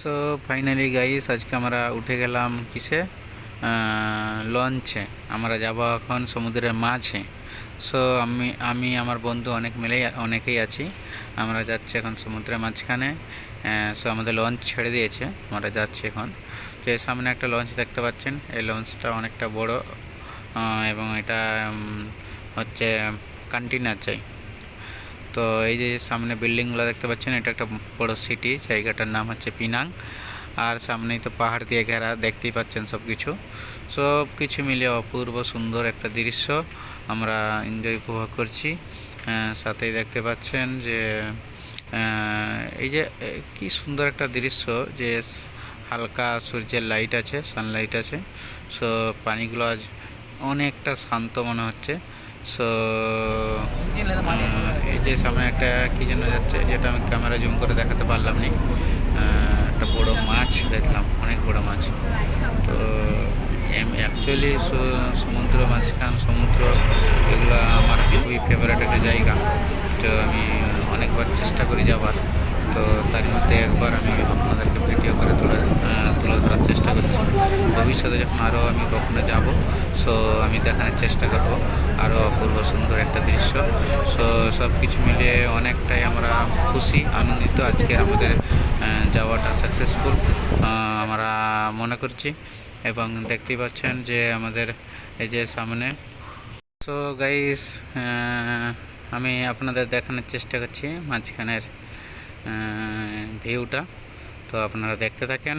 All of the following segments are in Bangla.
সো ফাইনালি গাইস আজকে আমরা উঠে গেলাম কিসে? লঞ্চে আমরা যাব এখন সমুদ্রের মাঝে। সো আমি আমি, আমার বন্ধু অনেক মিলেই, অনেকেই আছি। আমরা যাচ্ছি এখন সমুদ্রের মাঝখানে। সো আমাদের লঞ্চ ছেড়ে দিয়েছে। আমরা যাচ্ছি এখন। তো এর সামনে একটা লঞ্চ দেখতে পাচ্ছেন। এই লঞ্চটা অনেকটা বড়। এবং এটা হচ্ছে কন্টেনার চাই। তো এই যে সামনে বিল্ডিংগুলো দেখতে পাচ্ছেন, এটা একটা বড় সিটি, জায়গাটার নাম হচ্ছে পিনাং। আর সামনেই তো পাহাড় দিয়ে ঘেরা, দেখতেই পাচ্ছেন সব কিছু সব কিছু মিলে অপূর্ব সুন্দর একটা দৃশ্য আমরা এনজয় উপভোগ করছি। সাথেই দেখতে পাচ্ছেন যে এই যে কি সুন্দর একটা দৃশ্য যে, হালকা সূর্যের লাইট আছে সানলাইট আছে। সো পানিগুলো আজ অনেকটা শান্ত মনে হচ্ছে। সো এই যে সামনে একটা কী যেন যাচ্ছে যেটা আমি ক্যামেরা জুম করে দেখাতে পারলাম না। একটা বড় মাছ দেখলাম অনেক বড় মাছ। তো অ্যাকচুয়ালি সমুদ্র মাঝখান সমুদ্র এগুলো আমার খুবই ফেভারিট একটা জায়গা। তো আমি অনেকবার চেষ্টা করি যাবার তো তার মধ্যে একবার আমি আপনাদেরকে ভিডিও করে ভবিষ্যতে যখন আরও আমি কখনো যাব সো আমি দেখানোর চেষ্টা করব আরও অপূর্ব সুন্দর একটা দৃশ্য। সো সব কিছু মিলে অনেকটাই আমরা খুশি, আনন্দিত আজকের আমাদের যাওয়াটা সাকসেসফুল আমরা মনে করছি। এবং দেখতেই পাচ্ছেন যে আমাদের এই যে সামনে। সো গাইস আমি আপনাদের দেখানোর চেষ্টা করছি মাঝখানের ভিউটা তো আপনারা দেখতে থাকেন।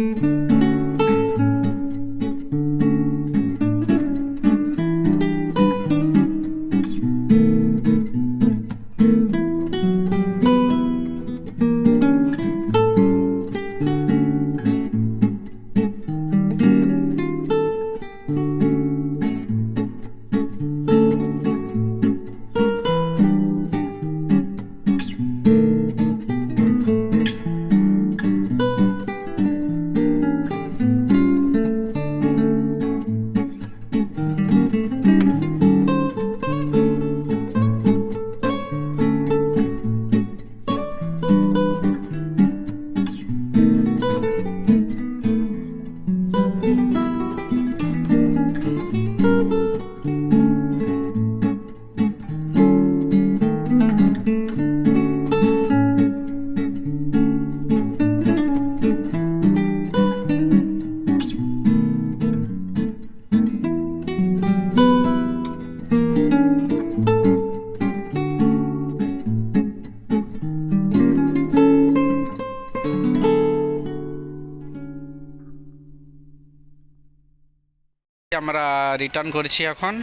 আমরা রিটার্ন করছি এখন।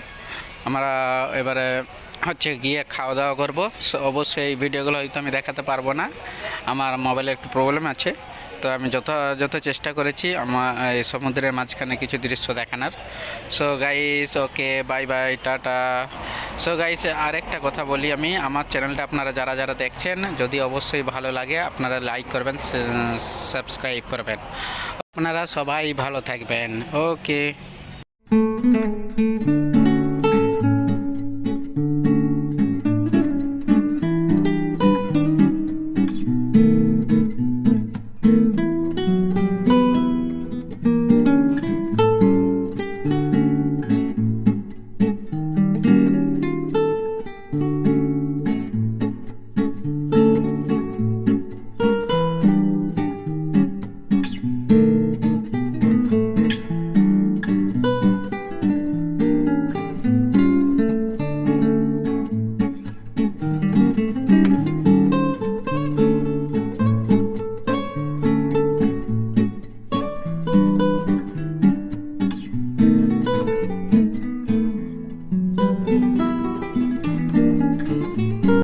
আমরা এবারে হচ্ছে গিয়ে খাওয়া দাওয়া করব। অবশ্যই এই ভিডিওগুলো হয়তো আমি দেখাতে পারব না। আমার মোবাইলে একটু প্রবলেম আছে। তো আমি যথাযথ চেষ্টা করেছি আমার এই সমুদ্রের মাঝখানে কিছু দৃশ্য দেখানোর। So guys okay bye bye tata. So guys আরেকটা কথা বলি আমি। আমার চ্যানেলটা আপনারা যারা যারা দেখছেন, যদি অবশ্যই ভালো লাগে, আপনারা লাইক করবেন সাবস্ক্রাইব করবেন। আপনারা সবাই ভালো থাকবেন। ওকে